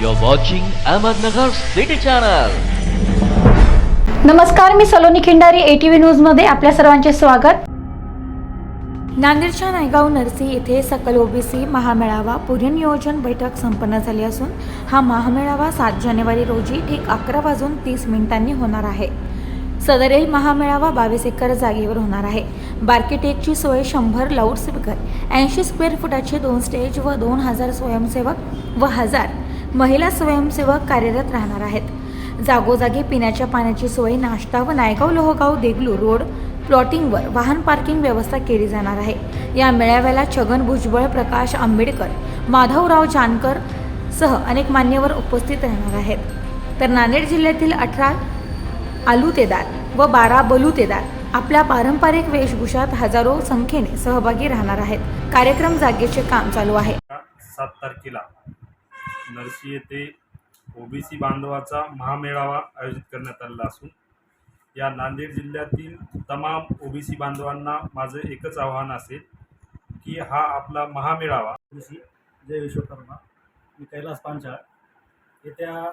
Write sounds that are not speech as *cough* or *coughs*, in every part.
You're watching Ahmednagar City Channel. नमस्कार मी Saloni Khindari ATV न्यूजमध्ये आपल्या सर्वांचे स्वागत. नांदेडच्या नायगाव नरसी येथे सकल ओबीसी महामेळावा पुनर्नियोजन बैठक संपन्न झाली असून हा महामेळावा सात जानेवारी रोजी ठीक अकरा वाजून तीस मिनिटांनी होणार आहे. सदरील महामेळावा बावीस एकर जागेवर होणार आहे. बार्किटेकची सोय शंभर लाऊडस्पीकर ऐंशी स्क्वेअर फुटाचे दोन स्टेज व दोन हजार स्वयंसेवक व हजार महिला स्वयंसेवक कार्यरत राहणार आहेत. जागोजागी पिण्याच्या पाण्याची सोय नाश्ता व नायगाव लोहगाव देगलू रोड प्लॉटिंगवर वाहन पार्किंग व्यवस्था केली जाणार आहे. या मेळाव्याला छगन भुजबळ प्रकाश आंबेडकर माधवराव जानकर सह अनेक मान्यवर उपस्थित राहणार आहेत. तर नांदेड जिल्ह्यातील अठरा आलुतेदार व बारा बलुतेदार आपल्या पारंपरिक वेशभूषात हजारो संख्येने सहभागी राहणार आहेत. कार्यक्रम जागेचे काम चालू आहे. सात तारखेला नरसी येथे ओबीसी बांधवाचा महामेळावा आयोजित करण्यात आलेला असून या नांदेड जिल्ह्यातील तमाम ओबीसी बांधवांना माझं एकच आव्हान असेल की हा आपला महामेळावा. ऋषी जय विश्वकर्मा मी कैलास पांचाळ. येत्या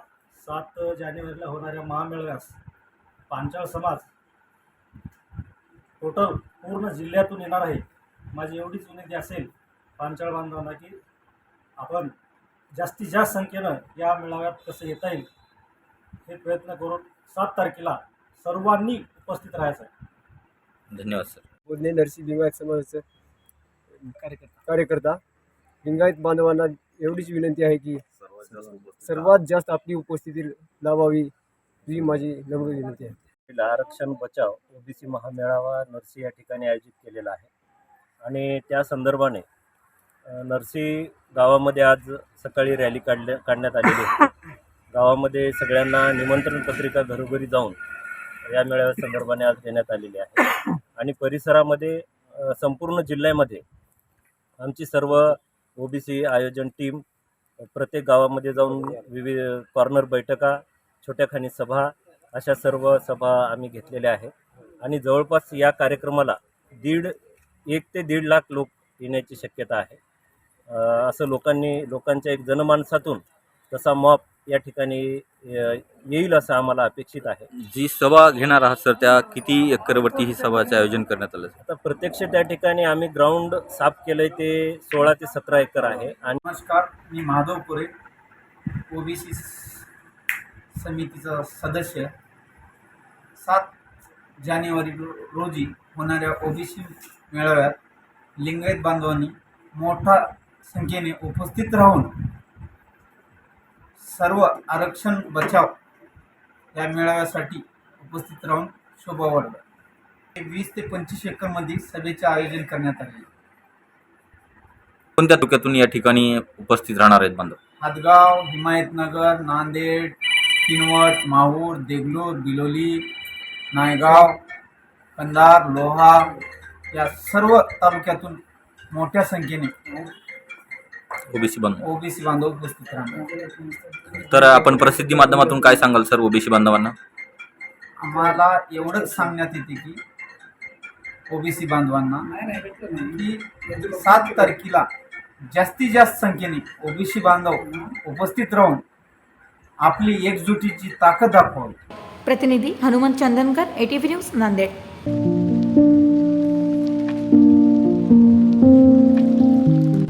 सात जानेवारीला होणाऱ्या महामेळाव्यास पांचाळ समाज टोटल पूर्ण जिल्ह्यातून येणार आहे. माझी एवढीच विनंती असेल पांचाळ बांधवांना की आपण जास्तीत जास्त संख्येनं या मेळाव्यात कसं येता येईल हे प्रयत्न करून सात तारखेला सर्वांनी उपस्थित राहायचं आहे. धन्यवाद सर. बोलणे नरसी लिंगायत समाजाचं कार्यकर्ता. कार्यकर्ता. लिंगायत बांधवांना एवढीच विनंती आहे की सर्वात जास्त आपली उपस्थिती लावावी ही माझी नम्र विनंती आहे. आरक्षण बचाव ओबीसी महामेळावा नरसी या ठिकाणी आयोजित केलेला आहे. आणि त्या संदर्भाने नरसी गावामध्ये आज सकाळी रॅली काढल्या काढण्यात आलेली आहे. *laughs* गावामध्ये सगळ्यांना निमंत्रण पत्रिका घरोघरी जाऊन या मेळाव्या संदर्भाने आज देण्यात आलेली आहे. *coughs* आणि परिसरामध्ये संपूर्ण जिल्ह्यामध्ये आमची सर्व ओबीसी आयोजन टीम प्रत्येक गावामध्ये जाऊन विविध कॉर्नर बैठका छोट्याखानी सभा अशा सर्व सभा आम्ही घेतलेल्या आहे आणि जवळपास या कार्यक्रमाला दीड एक ते दीड लाख लोक येण्याची शक्यता आहे. असं लोकांनी लोकांच्या एक जनमानसातून तसा मॉप या ठिकाणी येईल असं आम्हाला अपेक्षित आहे. जी सभा घेणार आहात सर त्या किती एकरवरती ही सभाचे आयोजन करण्यात आलं आता प्रत्यक्ष त्या ठिकाणी आम्ही ग्राउंड साफ केलं आहे ते सोळा ते सतरा एकर आहे. आणि नमस्कार मी माधव पुरे ओबीसी समितीचा सदस्य. सात जानेवारी रोजी होणाऱ्या ओबीसी मेळाव्यात लिंगायत बांधवांनी मोठ्या संख्येने उपस्थित राहून सर्व आरक्षण बचाव या मेळाव्यासाठी उपस्थित राहून शोभा वाढवा वीस ते पंचवीस एकरमध्ये सभेचे आयोजन करण्यात आले. कोणत्या तालुक्यातून या ठिकाणी उपस्थित राहणार आहेत बांधव हादगाव हिमायतनगर नांदेड किनवट माहूर देगलूर बिलोली नायगाव कंधार लोहा या सर्व तालुक्यातून मोठ्या संख्येने ओबीसी बांधव ओबीसी बांधव उपस्थित राहणार. तर आपण प्रसिद्धी माध्यमातून काय सांगाल सर ओबीसी बांधवांना? आम्हाला एवढंच सांगण्यात येते की ओबीसी बांधवांना की सात तारखेला जास्तीत जास्त संख्येने ओबीसी बांधव उपस्थित राहून आपली एकजुटीची ताकद दाखवावी. प्रतिनिधी हनुमंत चंदनकर एटीव्ही न्यूज नांदेड.